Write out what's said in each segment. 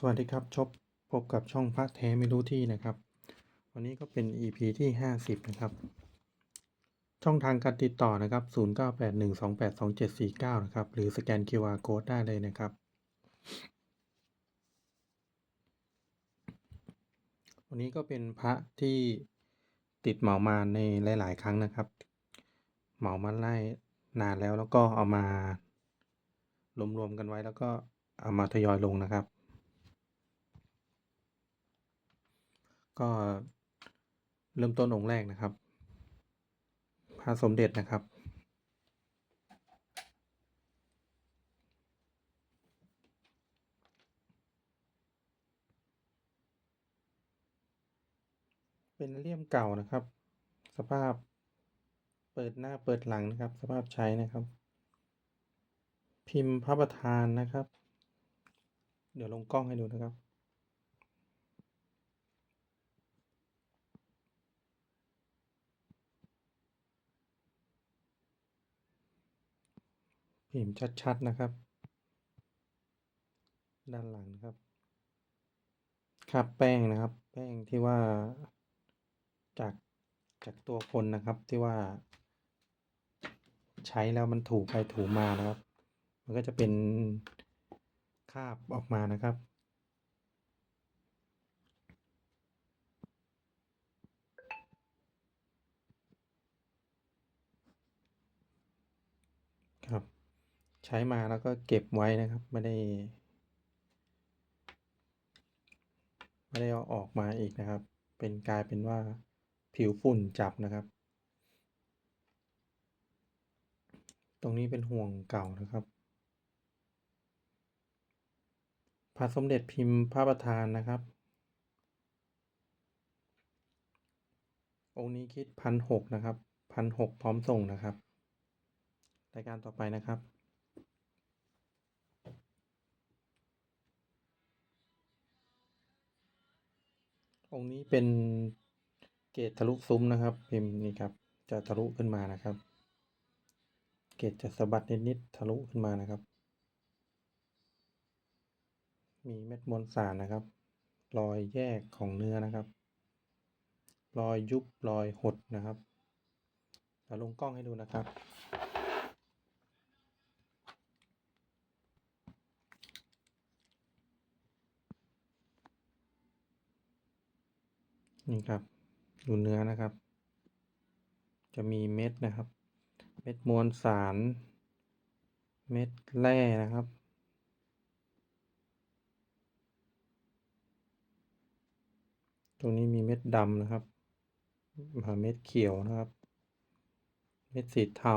สวัสดีครับชบพบกับช่องพระแท้ไม่รู้ที่นะครับ วันนี้ก็เป็น EP ที่ห้าสิบนะครับ ช่องทางการติดต่อนะครับ 0981282749 นะครับ หรือสแกน QR Code ได้เลยนะครับ วันนี้ก็เป็นพระที่ติดเหมามาในหลาย ๆ ครั้งนะครับ เหมามาไล่นานแล้วแล้วก็เอามารวม ๆ กันไว้แล้วก็เอามาทยอยลงนะครับ ก็เริ่มต้นองค์แรกนะครับพระสมเด็จนะครับ เป็นเลี่ยมเก่านะครับ สภาพเปิดหน้าเปิดหลังนะครับ สภาพใช้นะครับ พิมพ์พระประธานนะครับ เดี๋ยวลงกล้องให้ดูนะครับ พิมพ์ชัดๆนะครับ ด้านหลังนะครับคราบแป้งนะครับ แป้งที่ว่าจากจากตัวคนนะครับที่ว่า ใช้แล้วมันถูไปถูมานะครับ มันก็จะเป็นคาบออกมานะครับ ใช้มาแล้วก็เก็บไว้นะครับ ไม่ได้ ไม่ได้เอาออกมาอีกนะครับ เป็นกลายเป็นว่าผิวฝุ่นจับนะครับ ตรงนี้เป็นห่วงเก่านะครับพระสมเด็จพิมพ์พระประธานนะครับ องค์นี้คิดพันหกนะครับพันหกพร้อมส่งนะครับ รายการต่อไปนะครับ องค์นี้เป็นเกตทะลุซุ้มนะครับ พิมพ์นี่ครับ จะทะลุขึ้นมานะครับ เกตจะสะบัดนิดๆทะลุขึ้นมานะครับ มีเม็ดมวลสารนะครับ รอยแยกของเนื้อนะครับ รอยยุบรอยหดนะครับเดี๋ยวลงกล้องให้ดูนะครับ นี่ครับดูเนื้อนะครับ จะมีเม็ดนะครับ เม็ดมวลสาร เม็ดแร่นะครับ ตรงนี้มีเม็ดดำนะครับมาเม็ดเขียวนะครับ เม็ดสีเทา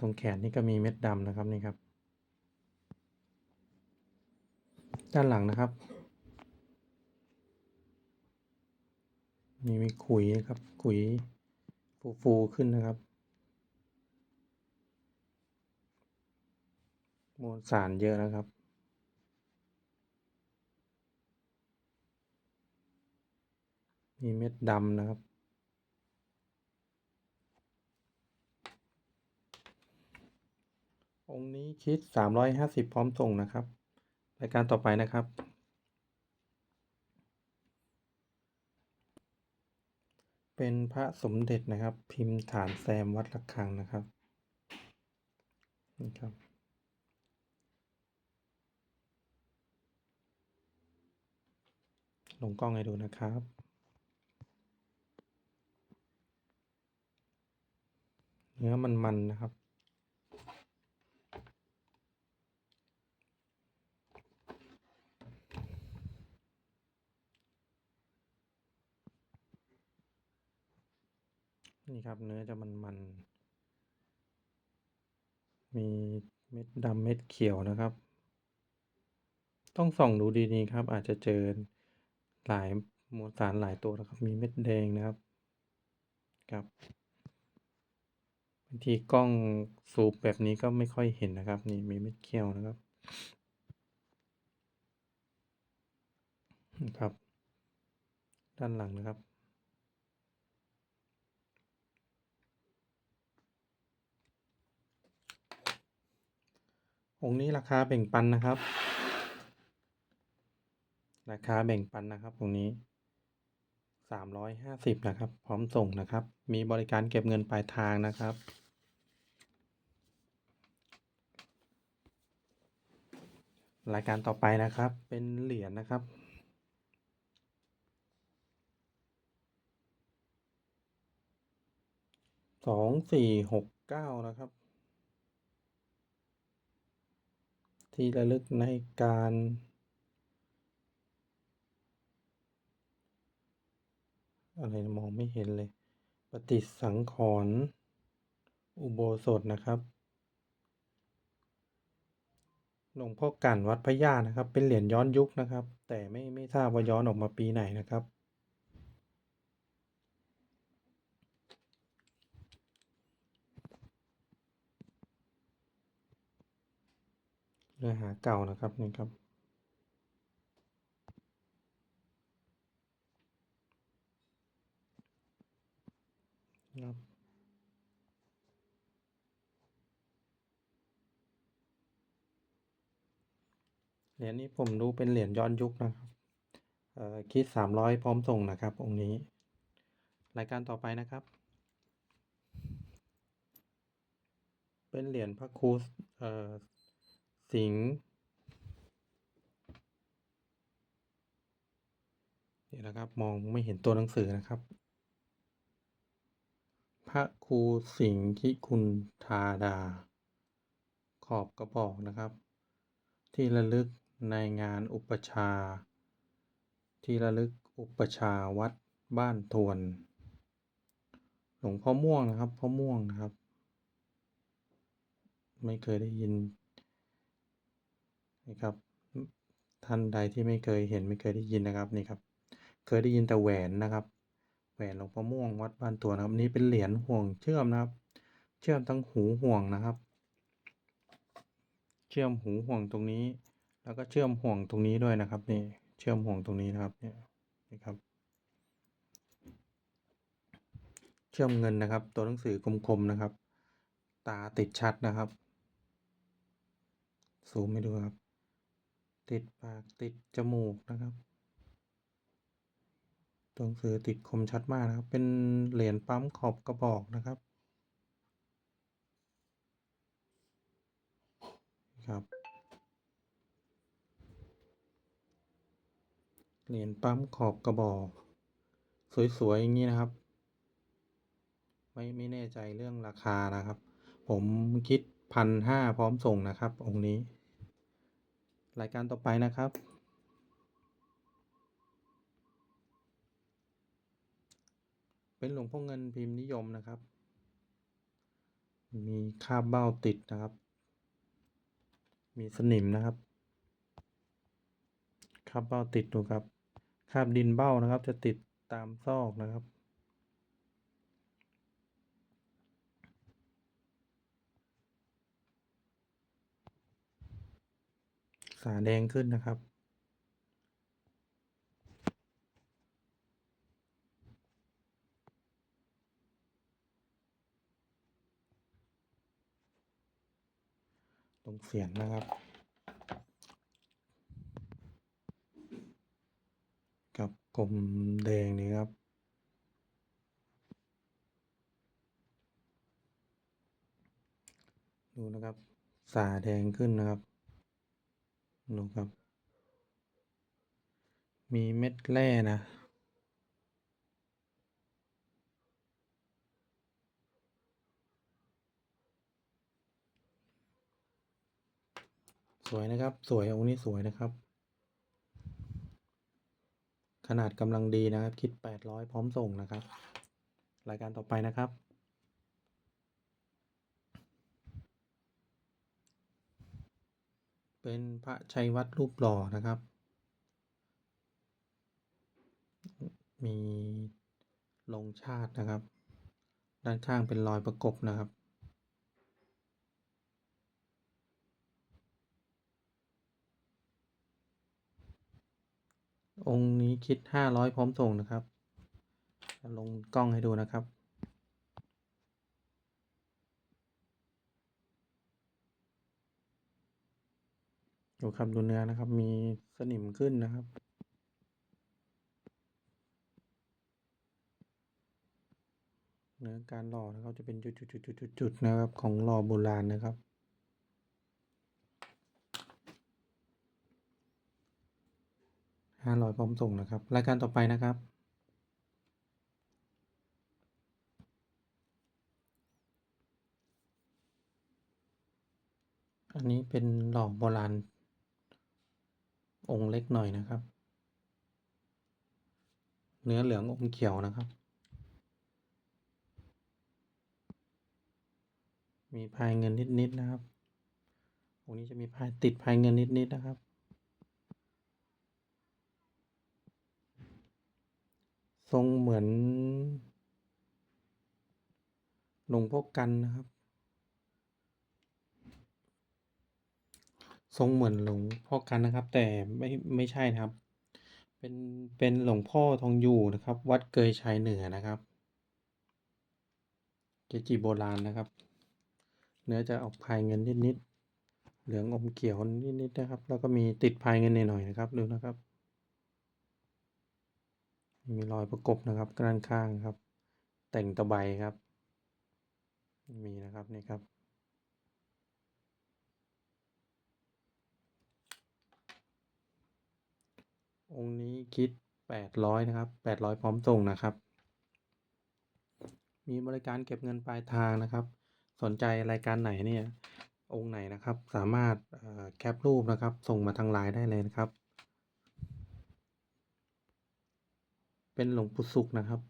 ตรงแขนนี่ก็มีเม็ดดำนะครับนี่ครับ ด้านหลังนะครับ มีมีขุยนะครับ ขุยฟูฟูขึ้นนะครับ มวลสารเยอะนะครับมีเม็ดดำนะครับ องค์นี้คิดสามร้อยห้าสิบพร้อมส่งนะครับ รายการต่อไปนะครับ เป็นพระสมเด็จนะครับ พิมพ์ฐานแซมวัดระฆังนะครับนี่ครับ ลงกล้องให้ดูนะครับเนื้อมันๆนะครับ นี่ครับเนื้อจะมันๆมีเม็ดดำเม็ดเขียวนะครับ ต้องส่องดูดีๆครับ อาจจะเจอหลายมวลสารหลายตัวนะครับ มีเม็ดแดงนะครับครับบางทีกล้องซูมแบบนี้ก็ไม่ค่อยเห็นนะครับ นี่มีเม็ดเขียวนะครับครับ ด้านหลังนะครับ องค์นี้ราคาแบ่งปันนะครับ ราคาแบ่งปันนะครับองค์นี้350นะครับ พร้อมส่งนะครับ มีบริการเก็บเงินปลายทางนะครับรายการต่อไปนะครับเป็นเหรียญนะครับ สองสี่หกเก้านะครับ ที่ระลึกในการอะไรมองไม่เห็นเลย ปฏิสังขรณ์อุโบสถนะครับ หลวงพ่อกั่นวัดพระญานะครับ เป็นเหรียญย้อนยุคนะครับ แต่ไม่ไม่ทราบว่าย้อนออกมาปีไหนนะครับ นื้อหาเก่านะครับนี่ครับ ครับเหรียญนี้ผมดูเป็นเหรียญย้อนยุคนะครับเอ่อคิดสามร้อยพร้อมส่งนะครับ องค์นี้ รายการต่อไปนะครับ เป็นเหรียญพระครูเอ่อ สิงห์นี่นะครับมองไม่เห็นตัวหนังสือนะครับ พระครูสิงห์คิคุณธาดา ขอบกระบอกนะครับ ที่ระลึกในงานอุปชา ที่ระลึกอุปชาวัดบ้านทวน หลวงพ่อม่วงนะครับพ่อม่วงนะครับ ไม่เคยได้ยิน นะครับ ท่านใดที่ไม่เคยเห็นไม่เคยได้ยินนะครับนี่ครับ เคยได้ยินแต่แหวนนะครับแหวนหลวงพ่อม่วงวัดบ้านตัวนะครับนี่เป็นเหรียญห่วงเชื่อมนะครับ เชื่อมทั้งหูห่วงนะครับ เชื่อมหูห่วงตรงนี้ แล้วก็เชื่อมห่วงตรงนี้ด้วยนะครับนี่เชื่อมห่วงตรงนี้นะครับเนี่ยนี่ครับ เชื่อมเงินนะครับ ตัวหนังสือคมๆนะครับ ตาติดชัดนะครับซูมให้ดูครับ ติดปากติดจมูกนะครับ ตัวหนังสือติดคมชัดมากนะครับ เป็นเหรียญปั๊มขอบกระบอกนะครับ ครับ เหรียญปั๊มขอบกระบอก สวย ๆ อย่างนี้นะครับ ไม่ไม่แน่ใจเรื่องราคานะครับ ผมคิดพันห้าพร้อมส่งนะครับ องค์นี้ รายการต่อไปนะครับ เป็นหลวงพ่อเงินพิมพ์นิยมนะครับ มีคาบเบ้าติดนะครับ มีสนิมนะครับคาบเบ้าติดดูครับคาบดินเบ้านะครับ จะติดตามซอกนะครับ สาแดงขึ้นนะครับ ตรงเสียงนะครับ กับกลมแดงนี่ครับดูนะครับ สาแดงขึ้นนะครับ ดูครับ มีเม็ดแร่นะสวยนะครับ สวยองค์นี้สวยนะครับ ขนาดกำลังดีนะครับ คิด 800 พร้อมส่งนะครับ รายการต่อไปนะครับ เป็นพระชัยวัดรูปหล่อนะครับ มีลงชาตินะครับ ด้านข้างเป็นรอยประกบนะครับ องค์นี้คิด 500 พร้อมส่งนะครับ ลงกล้องให้ดูนะครับ ดูครับดูเนื้อนะครับ มีสนิมขึ้นนะครับเนื้อการหล่อนะครับจะเป็นจุดๆๆๆๆนะครับ ของหล่อโบราณนะครับ ห้าร้อยพร้อมส่งนะครับ รายการต่อไปนะครับ อันนี้เป็นหล่อโบราณ องค์เล็กหน่อยนะครับ เนื้อเหลืองอมเขียวนะครับ มีพายเงินนิดๆนะครับองค์นี้จะมีพายติดพายเงินนิดๆนะครับ ทรงเหมือนหลวงพ่อกันนะครับ ทรงเหมือนหลวงพ่อกันนะครับ แต่ไม่ไม่ใช่นะครับ เป็นเป็นหลวงพ่อทองอยู่นะครับ วัดเกยชายเหนือนะครับเกจิโบราณนะครับ เนื้อจะออกพายเงินนิดๆเหลืองอมเขียวนิดๆนะครับ แล้วก็มีติดพายเงินหน่อยๆนะครับดูนะครับมีรอยประกบนะครับด้านข้างครับ แต่งตะไบครับ มีนะครับนี่ครับ องค์นี้คิดแปดร้อยนะครับแปดร้อยพร้อมส่งนะครับ มีบริการเก็บเงินปลายทางนะครับ สนใจรายการไหนเนี่ย องค์ไหนนะครับ สามารถแคปรูปนะครับ ส่งมาทางไลน์ได้เลยนะครับ เป็นหลวงปู่ศุกนะครับ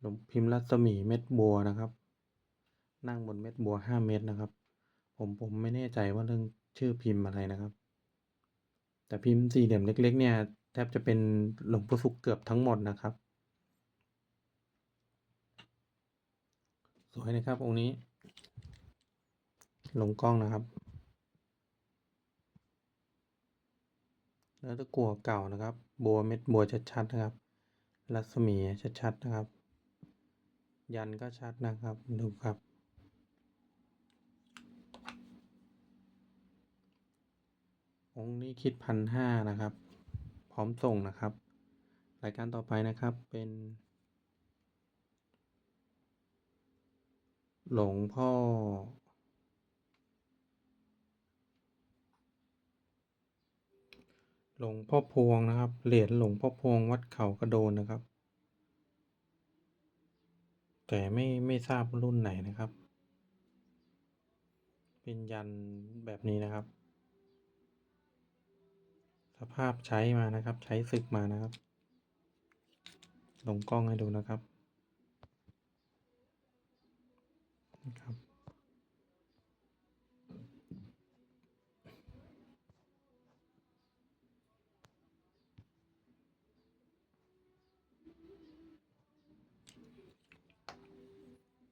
หลวงพิมพ์รัศมีเม็ดบัวนะครับ นั่งบนเม็ดบัวห้าเม็ดนะครับ ผมผมไม่แน่ใจว่าเรื่องชื่อพิมพ์อะไรนะครับแต่พิมพ์สี่เหลี่ยมเล็ก ๆ เนี่ย แทบจะเป็นหลวงปู่ศุกร์เกือบทั้งหมดนะครับ สวยนะครับองค์นี้ ลงกล้องนะครับเนื้อตะกั่วเก่านะครับ บัวเม็ดบัวชัดๆนะครับ รัศมีชัดๆนะครับ ยันก็ชัดนะครับดูครับองค์นี้คิดพันห้านะครับ ร้อมส่งนะครับ รายการต่อไปนะครับเป็น หลวงพ่อ หลวงพ่อพวงนะครับ เหรียญหลวงพ่อพวงวัดเขากระโดนนะครับ แต่ไม่ไม่ทราบรุ่นไหนนะครับ เป็นยันแบบนี้นะครับ สภาพใช้มานะครับ ใช้ศึกมานะครับ ลงกล้องให้ดูนะครับนะครับ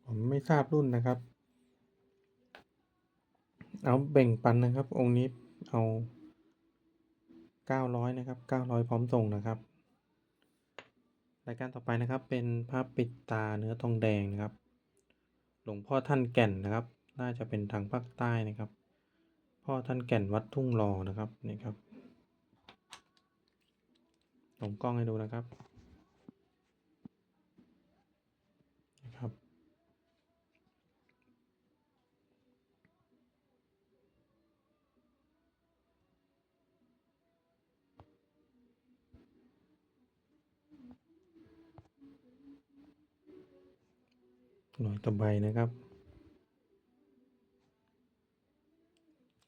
ผมไม่ทราบรุ่นนะครับ เอาแบ่งปันนะครับ องค์นี้เอา เก้าร้อยนะครับเก้าร้อยพร้อมส่งนะครับรายการต่อไปนะครับเป็นภาพปิดตาเนื้อทองแดงนะครับ หลวงพ่อท่านแก่นนะครับ น่าจะเป็นทางภาคใต้นะครับ พ่อท่านแก่นวัดทุ่งรอนะครับนี่ครับลงกล้องให้ดูนะครับ หน่อยตะไบนะครับ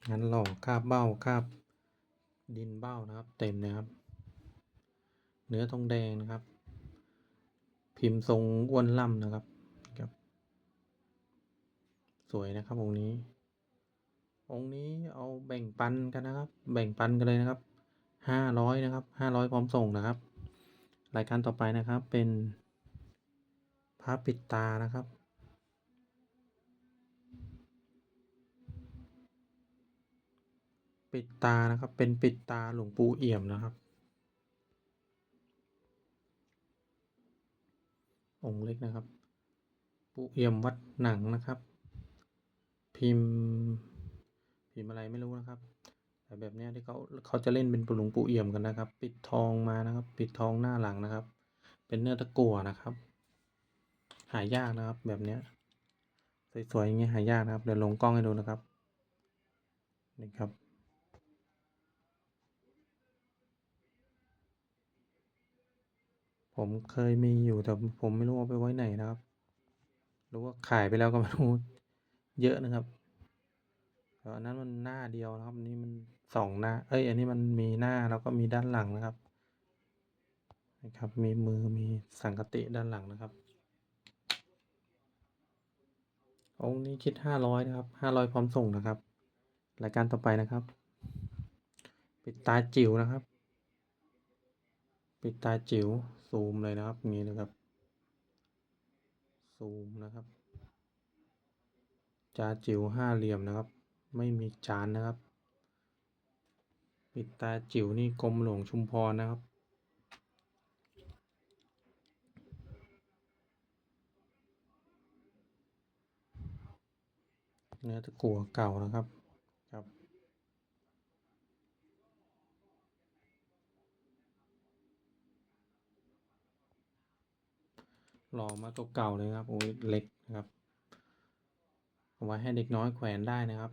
งานหล่อคาบเบ้าคาบดินเบ้านะครับ เต็มนะครับ เนื้อทองแดงนะครับ พิมพ์ทรงอ้วนล่ำนะครับครับ สวยนะครับองค์นี้ องค์นี้เอาแบ่งปันกันนะครับ แบ่งปันกันเลยนะครับห้าร้อยนะครับห้าร้อยพร้อมส่งนะครับ รายการต่อไปนะครับเป็นพระปิดตานะครับ ปิดตานะครับ เป็นปิดตาหลวงปู่เอี่ยมนะครับ องค์เล็กนะครับ ปู่เอี่ยมวัดหนังนะครับ พิมพ์พิมพ์อะไรไม่รู้นะครับแต่แบบนี้ที่เขาเขาจะเล่นเป็นปหลวงปู่เอี่ยมกันนะครับ ปิดทองมานะครับ ปิดทองหน้าหลังนะครับ เป็นเนื้อตะกั่วนะครับ หายากนะครับ แบบเนี้สวยๆอย่างเงี้ยหายากนะครับเดี๋ยวลงกล้องให้ดูนะครับนี่ครับ ผมเคยมีอยู่แต่ผมไม่รู้เอาไปไว้ไหนนะครับหรือว่าขายไปแล้วก็ไม่รู้เยอะนะครับแต่อันนั้นมันหน้าเดียวนะครับอันนี้มันสองหน้า เอ้ย อันนี้มันมีหน้าแล้วก็มีด้านหลังนะครับ นะครับ มีมือมีสังกติด้านหลังนะครับ องค์นี้คิดห้าร้อยนะครับห้าร้อยพร้อมส่งนะครับ รายการต่อไปนะครับ ปิดตาจิ๋วนะครับ ปิดตาจิ๋วซูมเลยนะครับอย่างนี้เลยครับซูมนะครับ จาจิ๋วห้าเหลี่ยมนะครับ ไม่มีจานนะครับ ปิดตาจิ๋วนี่กรมหลวงชุมพรนะครับเนื้อตะกั่วเก่านะครับครับ หล่อมาตัวเก่าเลยครับโอ้ยเล็กนะครับเอาไว้ให้เด็กน้อยแขวนได้นะครับ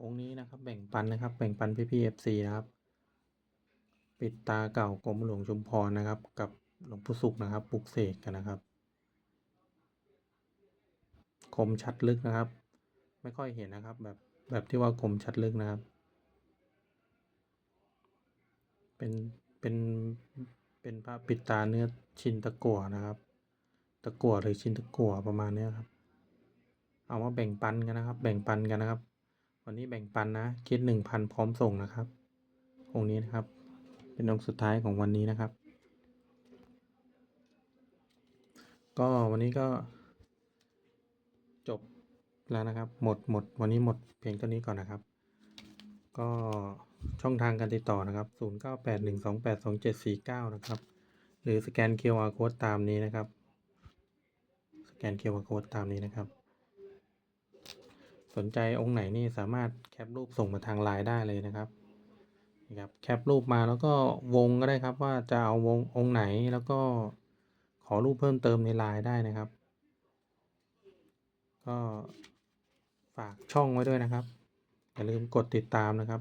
องค์นี้นะครับ แบ่งปันนะครับ แบ่งปันพี่พีเอฟซีนะครับ ปิดตาเก่ากรมหลวงชุมพรนะครับ กับหลวงปู่สุขนะครับปลุกเสกกันนะครับ คมชัดลึกนะครับ ไม่ค่อยเห็นนะครับ แบบแบบที่ว่าคมชัดลึกนะครับ เป็นเป็น เป็นพระปิดตาเนื้อชินตะกั่วนะครับ ตะกั่วหรือชินตะกั่วประมาณนี้ครับ เอามาแบ่งปันกันนะครับ แบ่งปันกันนะครับ วันนี้แบ่งปันนะคิดหนึ่งพันพร้อมส่งนะครับองค์นี้นะครับ เป็นองค์สุดท้ายของวันนี้นะครับ ก็วันนี้ก็จบแล้วนะครับ หมดหมดวันนี้หมดเพียงเท่านี้ก่อนนะครับ ก็ ช่องทางการติดต่อนะครับ 0981282749 นะครับ หรือสแกน QR Code ตามนี้นะครับ สแกน QR Code ตามนี้นะครับ สนใจองค์ไหนนี่สามารถแคปรูปส่งมาทางไลน์ได้เลยนะครับนี่ครับ แคปรูปมาแล้วก็วงก็ได้ครับว่าจะเอาวงองค์ไหนแล้วก็ขอรูปเพิ่มเติมในไลน์ได้นะครับ ก็ฝากช่องไว้ด้วยนะครับอย่าลืมกดติดตามนะครับ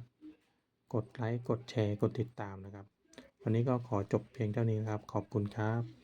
กดไลค์ กดแชร์ กดติดตามนะครับ วันนี้ก็ขอจบเพียงเท่านี้นะครับ ขอบคุณครับ